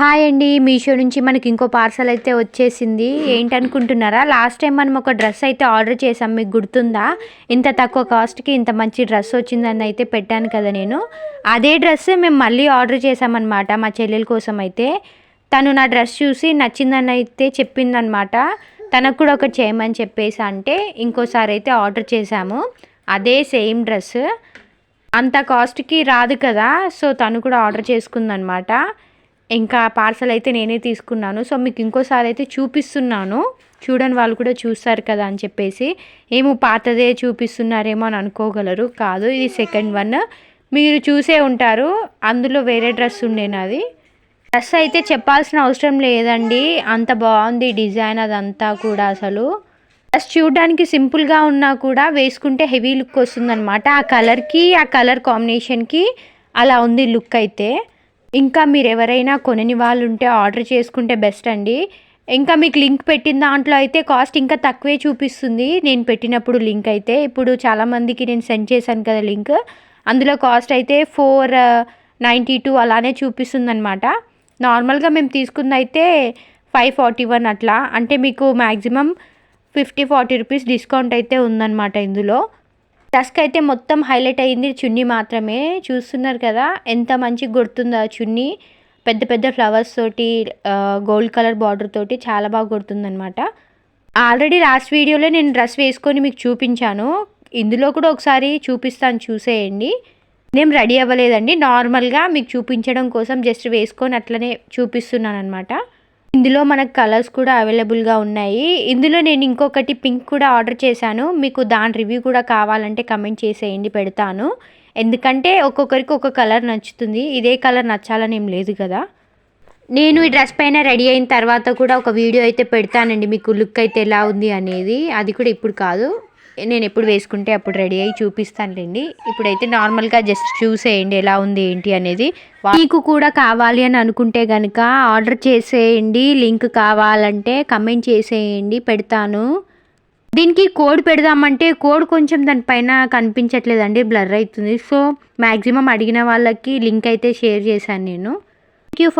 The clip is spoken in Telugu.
హాయ్ అండి మీషో నుంచి మనకి ఇంకో పార్సల్ అయితే వచ్చేసింది. ఏంటనుకుంటున్నారా? లాస్ట్ టైం మనం ఒక డ్రెస్ అయితే ఆర్డర్ చేసాం మీకు గుర్తుందా? ఇంత తక్కువ కాస్ట్కి ఇంత మంచి డ్రెస్ వచ్చిందని అయితే పెట్టాను కదా నేను. అదే డ్రెస్ మేము మళ్ళీ ఆర్డర్ చేసామన్నమాట మా చెల్లెల కోసం అయితే. తను నా డ్రెస్ చూసి నచ్చిందని అయితే చెప్పిందనమాట తనకు కూడా ఒకటి చేయమని చెప్పేసి అంటే ఇంకోసారి అయితే ఆర్డర్ చేశాము. అదే సేమ్ డ్రెస్. అంత కాస్ట్కి రాదు కదా సో తను కూడా ఆర్డర్ చేసుకుందనమాట ఇంకా పార్సల్ అయితే నేనే తీసుకున్నాను. సో మీకు ఇంకోసారి అయితే చూపిస్తున్నాను. చూడని వాళ్ళు కూడా చూస్తారు కదా అని చెప్పేసి. ఏమో పాతదే చూపిస్తున్నారేమో అని అనుకోగలరు. కాదు ఇది సెకండ్ వన్. మీరు చూసే ఉంటారు. అందులో వేరే డ్రెస్ ఉండే నాది. డ్రెస్ అయితే చెప్పాల్సిన అవసరం లేదండి. అంత బాగుంది డిజైన్ అదంతా కూడా అసలు. డ్రెస్ చూడడానికి సింపుల్గా ఉన్నా కూడా వేసుకుంటే హెవీ లుక్ వస్తుందన్నమాట. ఆ కలర్కి ఆ కలర్ కాంబినేషన్కి అలా ఉంది లుక్ అయితే. ఇంకా మీరు ఎవరైనా కొనని వాళ్ళు ఉంటే ఆర్డర్ చేసుకుంటే బెస్ట్ అండి. ఇంకా మీకు లింక్ పెట్టిన దాంట్లో అయితే కాస్ట్ ఇంకా తక్కువే చూపిస్తుంది. నేను పెట్టినప్పుడు లింక్ అయితే. ఇప్పుడు చాలామందికి నేను సెండ్ చేశాను కదా లింక్. అందులో కాస్ట్ అయితే ఫోర్ నైంటీ టూ అలానే చూపిస్తుంది అనమాట నార్మల్గా మేము తీసుకుంది అయితే ఫైవ్ ఫార్టీ వన్ అట్లా. అంటే మీకు maximum fifty forty rupees discount అయితే ఉందన్నమాట ఇందులో. టస్క్ అయితే మొత్తం హైలైట్ అయ్యింది చున్నీ మాత్రమే. చూస్తున్నారు కదా ఎంత మంచిగా కొడుతుందో ఆ చున్నీ? పెద్ద పెద్ద ఫ్లవర్స్ తోటి గోల్డ్ కలర్ బార్డర్ తోటి చాలా బాగా కొడుతుందనమాట ఆల్రెడీ లాస్ట్ వీడియోలో నేను డ్రెస్ వేసుకొని మీకు చూపించాను. ఇందులో కూడా ఒకసారి చూపిస్తాను చూసేయండి. నేను రెడీ అవ్వలేదండి. నార్మల్గా మీకు చూపించడం కోసం జస్ట్ వేసుకొని అట్లనే చూపిస్తున్నాను అనమాట ఇందులో మనకు కలర్స్ కూడా అవైలబుల్గా ఉన్నాయి. ఇందులో నేను ఇంకొకటి పింక్ కూడా ఆర్డర్ చేశాను. మీకు దాని రివ్యూ కూడా కావాలంటే కమెంట్ చేసేయండి పెడతాను. ఎందుకంటే ఒక్కొక్కరికి ఒక కలర్ నచ్చుతుంది. ఇదే కలర్ నచ్చాలని ఏం లేదు కదా. నేను ఈ డ్రెస్ పైన రెడీ అయిన తర్వాత కూడా ఒక వీడియో అయితే పెడతానండి. మీకు లుక్ అయితే ఎలా ఉంది అనేది. అది కూడా ఇప్పుడు కాదు. నేను ఎప్పుడు వేసుకుంటే అప్పుడు రెడీ అయ్యి చూపిస్తానులేండి. ఇప్పుడైతే నార్మల్గా జస్ట్ చూసేయండి ఎలా ఉంది ఏంటి అనేది. మీకు కూడా కావాలి అని అనుకుంటే కనుక ఆర్డర్ చేసేయండి. లింక్ కావాలంటే కమెంట్ చేసేయండి. పెడతాను. దీనికి కోడ్ పెడదామంటే కోడ్ కొంచెం దానిపైన కనిపించట్లేదండి. బ్లర్ అవుతుంది. సో మ్యాక్సిమం అడిగిన వాళ్ళకి లింక్ అయితే షేర్ చేశాను నేను. Thank you for